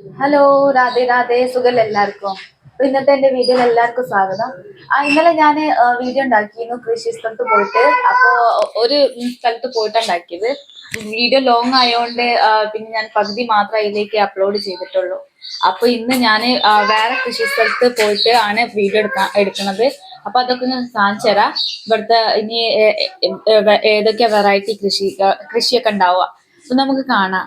Hello Radhe Radhe സുഖല്ല എല്ലാവർക്കും? അപ്പൊ ഇന്നത്തെ എന്റെ വീഡിയോയിൽ എല്ലാവർക്കും സ്വാഗതം. ആ ഇന്നലെ ഞാൻ വീഡിയോ ഉണ്ടാക്കിയിരുന്നു കൃഷി സ്ഥലത്ത് പോയിട്ട്. അപ്പോ ഒരു സ്ഥലത്ത് പോയിട്ട് ഉണ്ടാക്കിയത്. വീഡിയോ ലോങ് ആയതുകൊണ്ട് പിന്നെ ഞാൻ പകുതി മാത്രം അതിലേക്ക് അപ്ലോഡ് ചെയ്തിട്ടുള്ളൂ. അപ്പൊ ഇന്ന് ഞാൻ വേറെ കൃഷി സ്ഥലത്ത് പോയിട്ട് ആണ് വീഡിയോ എടുക്കാൻ എടുക്കുന്നത്. അപ്പൊ അതൊക്കെ ഒന്ന് കാണിച്ചു തരാം. ഇവിടുത്തെ ഇനി ഏതൊക്കെ വെറൈറ്റി കൃഷി കൃഷിയൊക്കെ ഉണ്ടാവുക. അപ്പൊ നമുക്ക് കാണാം.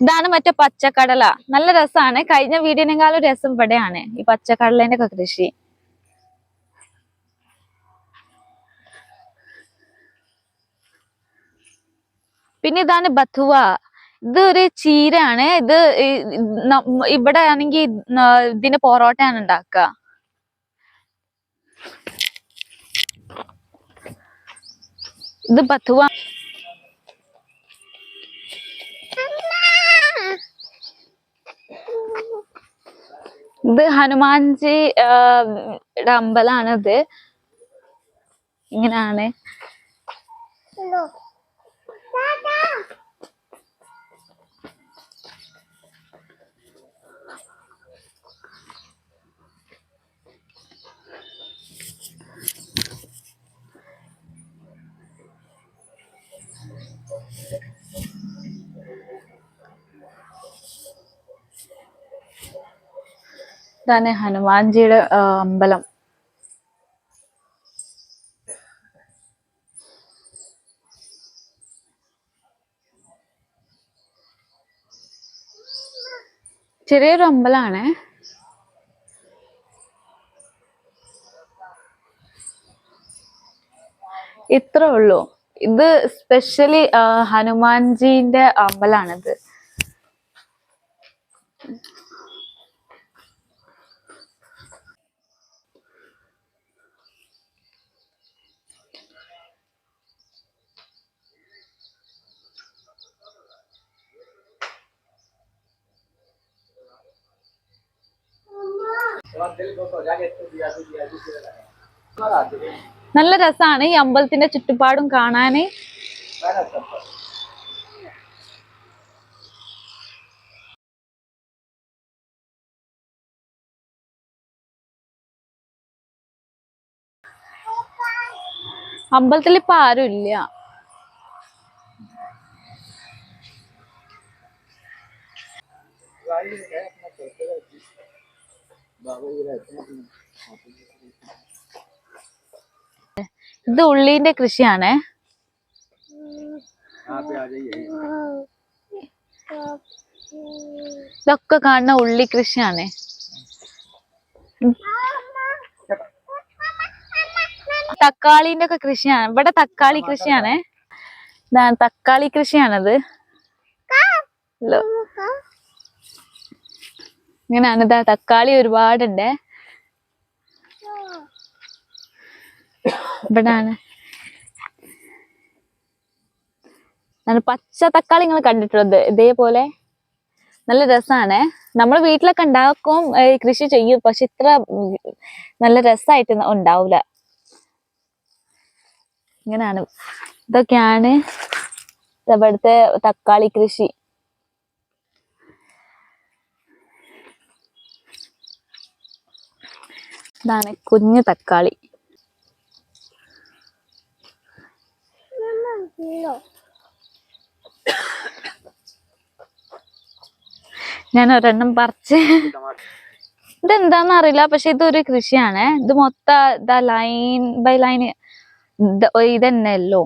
ഇതാണ് മറ്റേ പച്ചക്കടല. നല്ല രസമാണ് കഴിഞ്ഞ വീടിനേക്കാളും രസം ഇവിടെയാണ് ഈ പച്ചക്കടലേന്റെ ഒക്കെ കൃഷി. പിന്നെ ഇതാണ് ബഥുവ. ഇത് ഒരു ചീരയാണ്. ഇത് ഇവിടെ ആണെങ്കിൽ ഇതിന് പൊറോട്ടയാണ് ഉണ്ടാക്കുക. ഇത് ബത്തുവ ഇത് ഹനുമാൻജി ഇത് ഇങ്ങനെയാണ് ഇതാണ് ഹനുമാൻജിയുടെ അമ്പലം. ചെറിയൊരു അമ്പലമാണ്. ഇത്രേ ഉള്ളൂ. ഇത് സ്പെഷ്യലി ഹനുമാൻജീന്റെ അമ്പലാണിത് നല്ല രസാണ് ഈ അമ്പലത്തിന്റെ ചുറ്റുപാടും കാണാന്. അമ്പലത്തിൽ ഇപ്പൊ ആരും ഇല്ല. Thank ഇത് ഉള്ളിന്റെ കൃഷിയാണ്. ഇതൊക്കെ കാണുന്ന ഉള്ളി കൃഷിയാണ്. തക്കാളിന്റെ ഒക്കെ കൃഷിയാണ്. ഇവിടെ തക്കാളി കൃഷിയാണ്. ഇതാണ് തക്കാളി കൃഷിയാണത്. ഹലോ. ഇങ്ങനെയാണ് ഇതാ തക്കാളി ഒരുപാടുണ്ട്. ഇവിടാണ്. പച്ച തക്കാളി നിങ്ങൾ കണ്ടിട്ടുള്ളത്. ഇതേപോലെ നല്ല രസമാണ് നമ്മൾ വീട്ടിലൊക്കെ ഉണ്ടാക്കും കൃഷി ചെയ്യും പക്ഷെ ഇത്ര നല്ല രസമായിട്ട് ഉണ്ടാവൂല. ഇങ്ങനെയാണ് ഇതൊക്കെയാണ് ഇവിടുത്തെ തക്കാളി കൃഷി. ഇതാണ് കുഞ്ഞു തക്കാളി? ഞാൻ ഒരെണ്ണം പറിച്ച് ഇതെന്താന്ന് അറിയില്ല പക്ഷെ ഇതൊരു കൃഷിയാണ്. ഇത് മൊത്ത ഇതാ ലൈൻ ബൈ ലൈൻ ഇതന്നെയല്ലോ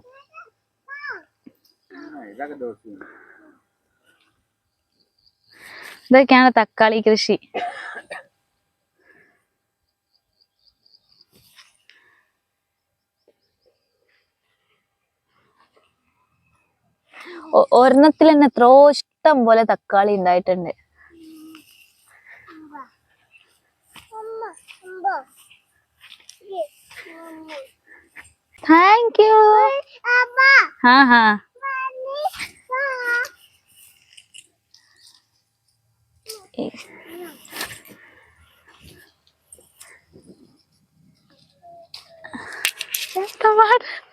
ഇതൊക്കെയാണ് തക്കാളി കൃഷി. ഒരെണ്ണത്തിൽ തന്നെ എത്രയോ ഇഷ്ടം പോലെ തക്കാളി ഉണ്ടായിട്ടുണ്ട്. താങ്ക് യു ഹാ Come ടമാറ്റോ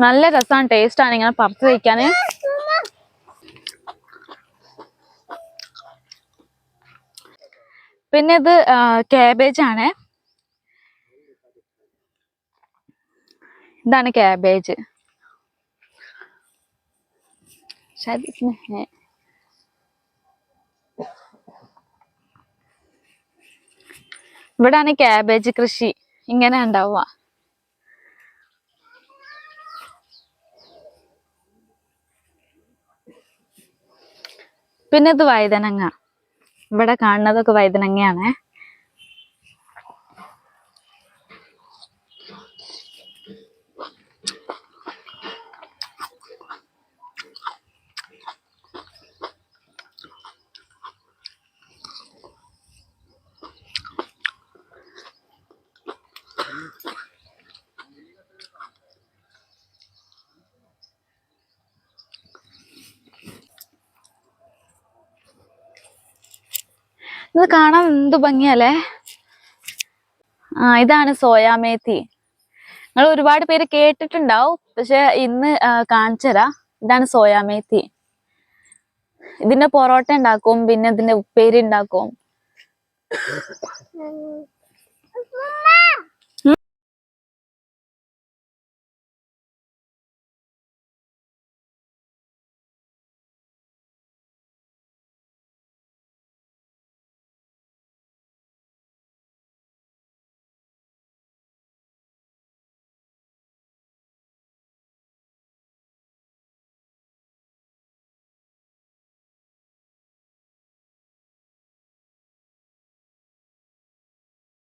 നല്ല രസമാണ് ടേസ്റ്റാണ് ഇങ്ങനെ പറിച്ച് കഴിക്കാൻ പിന്നെ ഇത് കാബേജ് ആണ്. ഇതാണ് കാബേജ് ഇവിടാണ് കാബേജ് കൃഷി. ഇങ്ങനെ ഉണ്ടാവുക. പിന്നെ ഇത് വഴുതനങ്ങ. ഇവിടെ കാണുന്നതൊക്കെ വഴുതനങ്ങയാണ്. ഇത് കാണാൻ എന്ത് ഭംഗിയല്ലേ? ആ ഇതാണ് സോയാമേത്തി നിങ്ങൾ ഒരുപാട് പേര് കേട്ടിട്ടുണ്ടാവും പക്ഷെ ഇന്ന് കാണിച്ചരാ ഇതാണ് സോയാമേത്തി ഇതിന്റെ പൊറോട്ട ഉണ്ടാക്കും പിന്നെ ഇതിന്റെ ഉപ്പേരി ഉണ്ടാക്കും.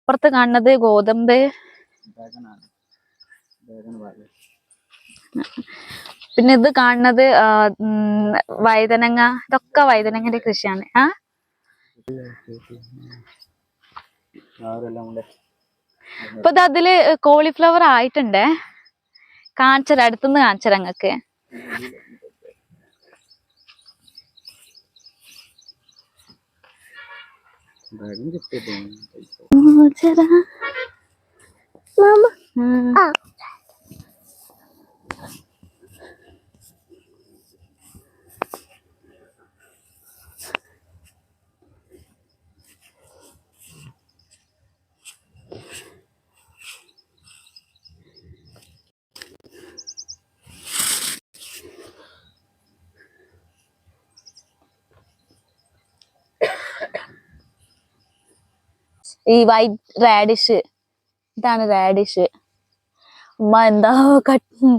അപ്പുറത്ത് കാണുന്നത് ഗോതമ്പ്. പിന്നെ ഇത് കാണുന്നത് വൈതനങ്ങ ഇതൊക്കെ വൈതനങ്ങന്റെ കൃഷിയാണ്. ആ? ഇപ്പൊ ഇത് അതിൽ കോളിഫ്ലവർ ആയിട്ടുണ്ടേ. കാണിച്ചത് അടുത്തുനിന്ന് കാണിച്ചത് അങ്ങക്ക് बैगन कितने दो जरा मामा हाँ ഈ വൈറ്റ് റാഡിഷ് ഇതാണ് റാഡിഷ് ഉമ്മ എന്താ കട്ട്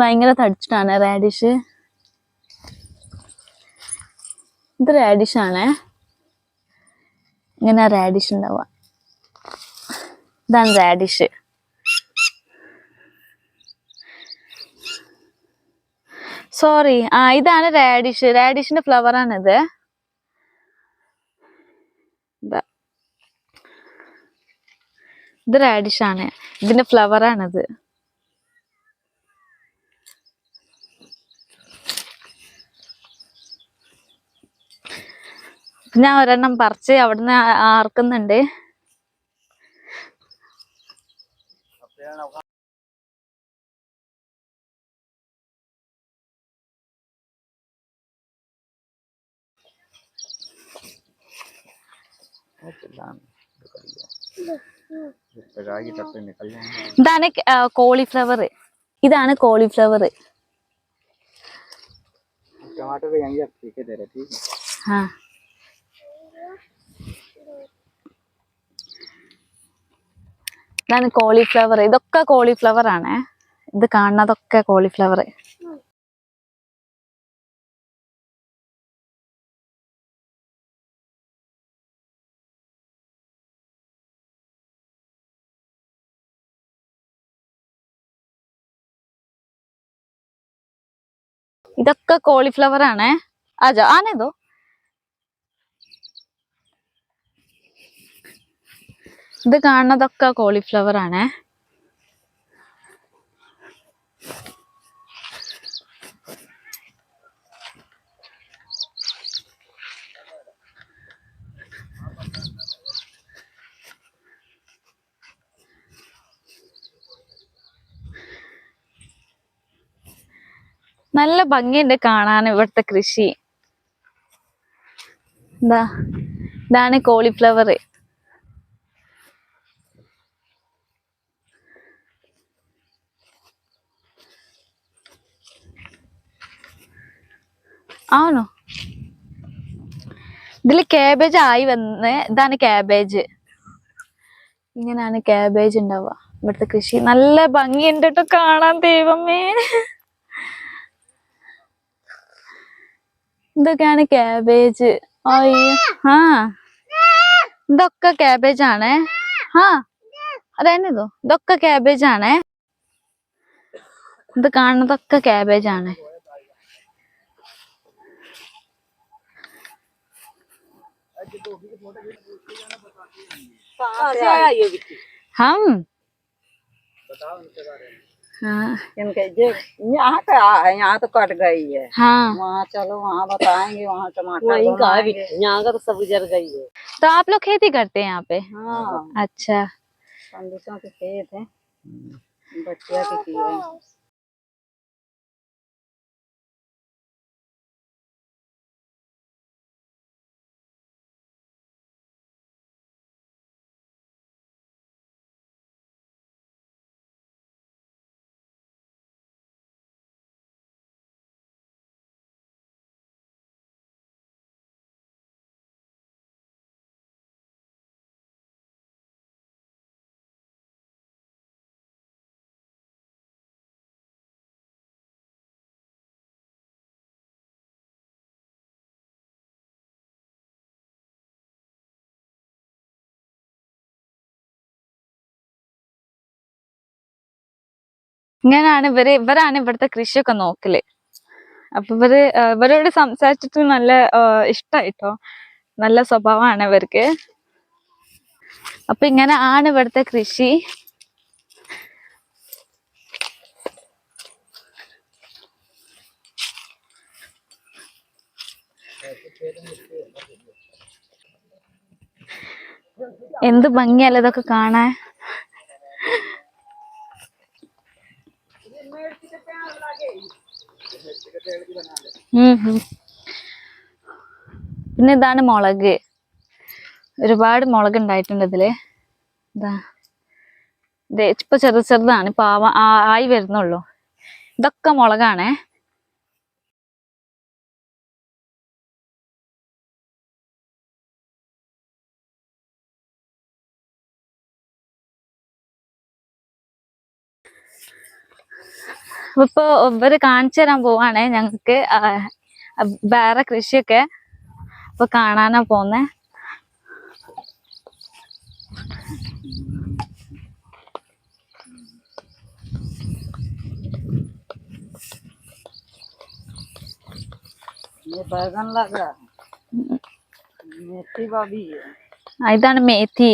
ഭയങ്കര തടിച്ചിട്ടാണ് റാഡിഷ് ഇത് റാഡിഷ് ആണേ. ഇങ്ങനെ റാഡിഷ് ഉണ്ടാവുക ഇതാണ് റാഡിഷ് സോറി ആ ഇതാണ് റാഡിഷ് റാഡിഷിന്റെ ഫ്ലവർ ആണിത്. ഇതാ. ഇത് റാഡിഷ് ആണ്. ഇതിന്റെ ഫ്ലവർ ആണത്. ഞാൻ ഒരെണ്ണം പറിച്ച് അവിടുന്ന് ആർക്കുന്നുണ്ട്. Thank you. ഇതാണ് കോളിഫ്ലവർ ഇതാണ് കോളിഫ്ലവർ टमाटर भी यहीं आप ठीक है दे रहे ठीक है ആ ഇതാണ് കോളിഫ്ലവർ ഇതൊക്കെ കോളിഫ്ലവർ ആണ് ഇത് കാണുന്നതൊക്കെ കോളിഫ്ലവർ ഇതൊക്കെ കോളിഫ്ലവർ ആണേ. ആജോ ആനേതോ ഇത്? കാണുന്നതൊക്കെ കോളിഫ്ലവർ ആണേ. നല്ല ഭംഗിയുണ്ട് കാണാൻ ഇവിടുത്തെ കൃഷി. എന്താ ഇതാണ് കോളിഫ്ലവർ ആണോ? ഇതിൽ കാബേജ് ആയി വന്ന് ഇതാണ് കാബേജ് ഇങ്ങനെയാണ് കാബേജ് ഉണ്ടാവുക ഇവിടുത്തെ കൃഷി. നല്ല ഭംഗിയുണ്ട് ട്ടോ കാണാൻ ദൈവമേ. ഇതൊക്കെയാണ് കാബേജ് അയ്യോ ആ. ഇതൊക്കെ കാബേജ് ആണേ. ആ. അതെന്നതോ ഇതൊക്കെ കാബേജ് ആണേ. ഇത് കാണുന്നതൊക്കെ കാബേജ് ആണ്. हम हाँ। यहाँ का है यहाँ तो कट गई है। हाँ। वहाँ चलो वहाँ बताएँगे वहाँ टमाटर। यहाँ का तो सब गुजर गई है। तो आप लोग खेती करते हैं यहाँ पे? हाँ। अच्छा। के खेत है। बच्चिया के किए ഇങ്ങനെയാണ് ഇവർ ഇവരാണ് ഇവിടുത്തെ കൃഷിയൊക്കെ നോക്കൽ. അപ്പൊ ഇവർ ഇവരോട് സംസാരിച്ചിട്ട് നല്ല ഇഷ്ടായിട്ടോ? നല്ല സ്വഭാവമാണ് ഇവർക്ക്. അപ്പൊ ഇങ്ങനെ ആണ് ഇവിടുത്തെ കൃഷി. എന്ത് ഭംഗിയല്ല ഇതൊക്കെ കാണാൻ? പിന്നെ ഇതാണ് മുളക്. ഒരുപാട് മുളക് ഉണ്ടായിട്ടുണ്ട് ഇതിൽ. ഇതാ. ഇപ്പൊ ചെറു ചെറുതാണ്. ഇപ്പൊ ആയി വരുന്നുള്ളൂ. ഇതൊക്കെ മുളകാണേ. ഇപ്പൊ ഇവർ കാണിച്ചു തരാൻ പോവാണേ ഞങ്ങക്ക് വേറെ കൃഷിയൊക്കെ ഇപ്പൊ കാണാനാ പോന്നെ. ഇതാണ് മേത്തി.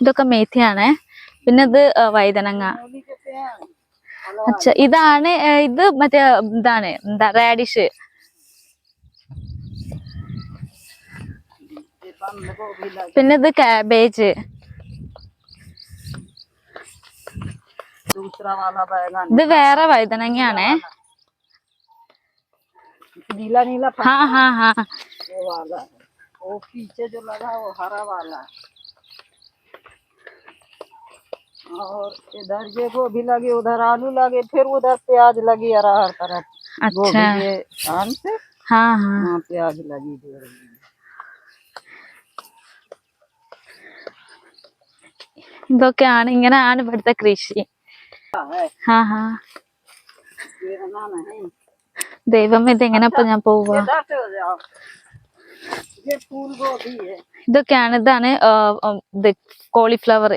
ഇതൊക്കെ മേത്തിയാണ്. പിന്നെ ഇത് വൈതനങ്ങ അച്ഛ ഇതാണ് ഏ, ഇത് മറ്റേ ഇതാണ് എന്താ റാഡിഷ് ये बंद गोभी लगा പിന്നെ ഇത് കാബേജ് दूसरा वाला बैगन ഇത് വേറെ വഴുതനങ്ങയാണേ नीला नीला पत्ता ഹാ ഹാ ഹാ वो वाला है वो पीछे जो लगा है वो हरा वाला और इधर ये गोभी लगी उधर आलू लगे फिर उधर प्याज लगी हर हर तरफ गोभी अच्छा के कान से हाँ हाँ वहाँ प्याज लगी दे रही है ഇതൊക്കെയാണ് ഇങ്ങനെയാണ് ഇവിടുത്തെ കൃഷി है ഹാ ഹാ गिरना नहीं ദൈവം ഇത് എങ്ങനെ ഇപ്പൊ ഞാൻ പോവുക इधर से हो जाओ ये फूल गोभी है ഇതൊക്കെയാണ് ഇതാണ് ആ, ആ, ഇത് കോളിഫ്ലവർ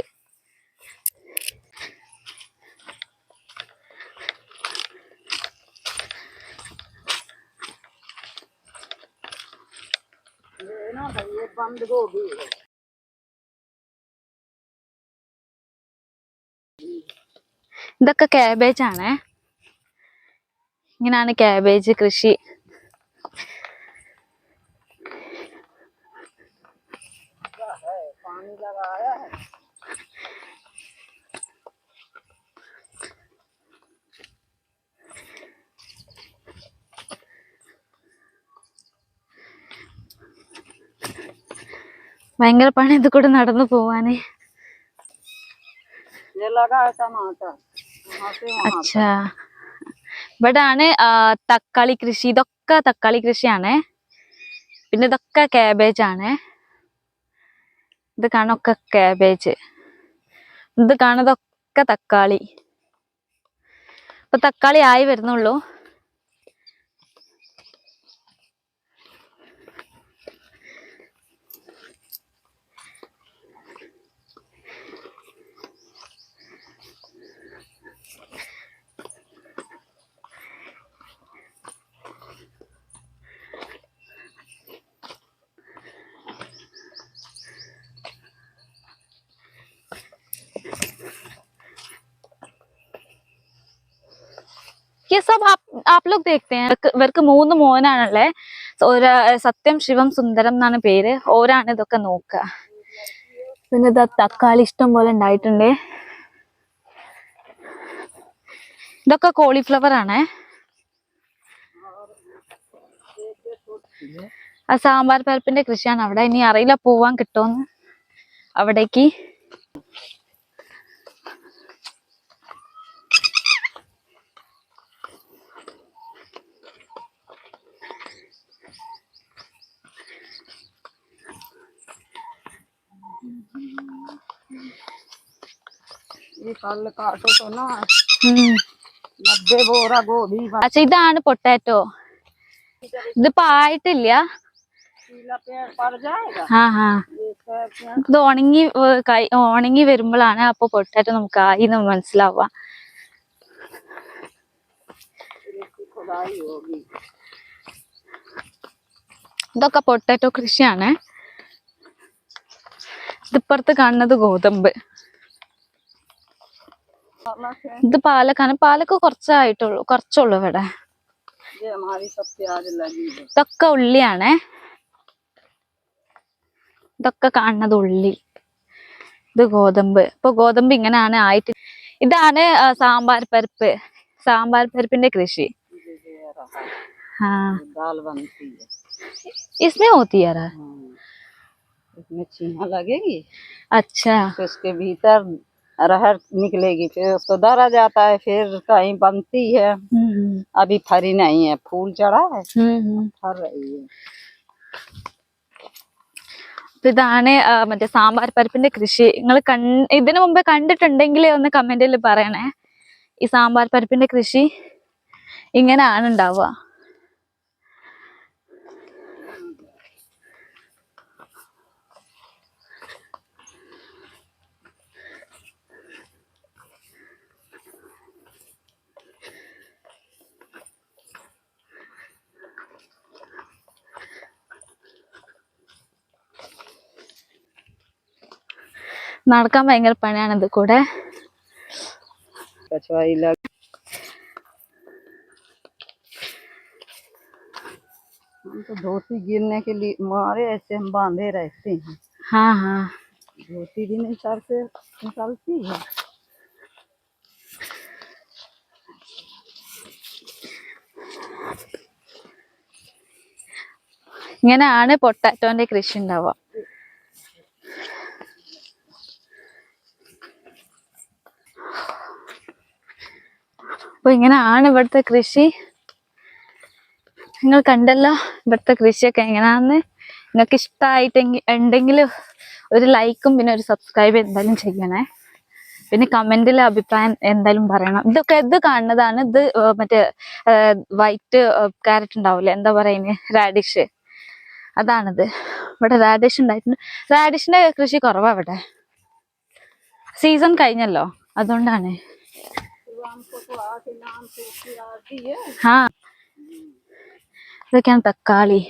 ਬੰਦ ਹੋ ਗਈ ഇതൊക്കെ കാബേജ് ആണേ. ഇങ്ങനെയാണ് കാബേജ് കൃഷി. പാനി ലഗായ ഭയങ്കര പണി ഇത് കൂടെ നടന്നു പോവാനേ. അച്ഛാ. ഇവിടാണ് തക്കാളി കൃഷി. ഇതൊക്കെ തക്കാളി കൃഷിയാണ്. പിന്നെ ഇതൊക്കെ കാബേജ് ആണ് ഇത് കാണൊക്കെ കാബേജ്. ഇത് കാണതൊക്കെ തക്കാളി. ഇപ്പൊ തക്കാളി ആയി വരുന്നുള്ളൂ. आप आप लोग देखते हैं ഇവർക്ക് ഇവർക്ക് മൂന്ന് മോനാണല്ലേ ഒരു സത്യം ശിവം സുന്ദരം എന്നാണ് പേര് ഓരാണ് ഇതൊക്കെ നോക്കുക പിന്നെ ഇതാ തക്കാളി ഇഷ്ടം പോലെ ഉണ്ടായിട്ടുണ്ട് ഇതൊക്കെ കോളിഫ്ലവർ ആണ് ആ സാമ്പാർ പരിപ്പിന്റെ കൃഷിയാണ് അവിടെ ഇനി അറിയില്ല പോവാൻ കിട്ടുമെന്ന് അവിടേക്ക് ബോറ ഗോബി ഇതാണ് പൊട്ടാറ്റോ. ഇതിപ്പോ ആയിട്ടില്ല ഇത് ഉണങ്ങി ഉണങ്ങി വരുമ്പോഴാണ് അപ്പൊ പൊട്ടാറ്റോ നമുക്ക് ആയി എന്ന് മനസ്സിലാവാ ഇതൊക്കെ പൊട്ടാറ്റോ കൃഷിയാണ്. ഇതിപ്പുറത്ത് കാണുന്നത് ഗോതമ്പ്. ഇത് പാലക്കാണ് പാലക്ക് കുറച്ചായിട്ടുള്ളൂ കുറച്ചുള്ളൂ ഇവിടെ ये हमारी सब प्याज लगी है ഇതൊക്കെ ഉള്ളിയാണ് ഇതൊക്കെ കാണുന്നത് ഉള്ളി ഇത് ഗോതമ്പ് ഇപ്പൊ ഗോതമ്പ് ഇങ്ങനെയാണ് ആയിട്ട് ഇതാണ് ആ, സാമ്പാർ പരിപ്പ് സാമ്പാർ പരിപ്പിന്റെ കൃഷി ये ये रहा ആ दाल बनती है इसमें होती है यार हाँ। इसमें चीना लगेगी अच्छा तो उसके भीतर अरहर निकलेगी फिर उसको दरा जाता है फिर कहीं बनती है हम्म अभी फरी नहीं है फूल चढ़ा है हम्म हम्म फर रही है അപ്പൊ ഇതാണ് ആ, മറ്റേ സാമ്പാർ പരിപ്പിന്റെ കൃഷി നിങ്ങൾ കൺ ഇതിനു മുമ്പേ കണ്ടിട്ടുണ്ടെങ്കിൽ ഒന്ന് കമന്റിൽ പറയണേ ഈ സാമ്പാർ പരിപ്പിന്റെ കൃഷി ഇങ്ങനെയാണ് ഉണ്ടാവുക നടക്കാൻ ഭയങ്കര പണിയാണ് ഇത് കൂടെ कछवाई लग हम तो धोती गिरने के लिए मारे ऐसे हम बांधे रहते हैं हाँ हाँ धोती भी नहीं सर से निकलती है ഇങ്ങനെയാണ് പൊട്ടാറ്റോന്റെ കൃഷി ഉണ്ടാവുക അപ്പൊ ഇങ്ങനെയാണ് ഇവിടുത്തെ കൃഷി. നിങ്ങൾ കണ്ടല്ലോ ഇവിടുത്തെ കൃഷിയൊക്കെ എങ്ങനെയാന്ന്. നിങ്ങൾക്ക് ഇഷ്ടമായിട്ടെങ്കിൽ ഉണ്ടെങ്കിൽ ഒരു ലൈക്കും പിന്നെ ഒരു സബ്സ്ക്രൈബ് എന്തായാലും ചെയ്യണേ. പിന്നെ കമന്റിൽ അഭിപ്രായം എന്തായാലും പറയണം. ഇതൊക്കെ ഇത് കാണുന്നതാണ്. ഇത് മറ്റേ വൈറ്റ് ക്യാരറ്റ് ഉണ്ടാവില്ലേ എന്താ പറയുന്നത് റാഡിഷ് അതാണിത്. ഇവിടെ റാഡിഷ് ഉണ്ടായിട്ടുണ്ട്. റാഡിഷിന്റെ കൃഷി കുറവാ ഇവിടെ. സീസൺ കഴിഞ്ഞല്ലോ. അതുകൊണ്ടാണ്. ആ ഇതൊക്കെയാണ് തക്കാളി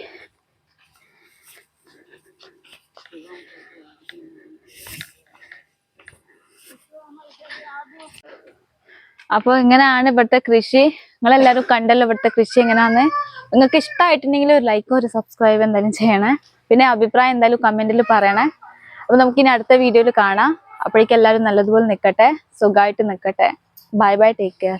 അപ്പോൾ ഇങ്ങനെയാണ് ഇവിടുത്തെ കൃഷി? നിങ്ങളെല്ലാരും കണ്ടല്ലോ ഇവിടുത്തെ കൃഷി എങ്ങനെയാന്ന് നിങ്ങൾക്ക് ഇഷ്ടമായിട്ടുണ്ടെങ്കിൽ ഒരു ലൈക്കോ ഒരു സബ്സ്ക്രൈബ് എന്തായാലും ചെയ്യണേ. പിന്നെ അഭിപ്രായം എന്തായാലും കമന്റിൽ പറയണേ. അപ്പോൾ നമുക്കിനി അടുത്ത വീഡിയോയിൽ കാണാം. അപ്പോഴേക്കും എല്ലാവരും നല്ലതുപോലെ നിൽക്കട്ടെ സുഖമായിട്ട് നിൽക്കട്ടെ ബൈ ബൈ ടേക്ക് കെയർ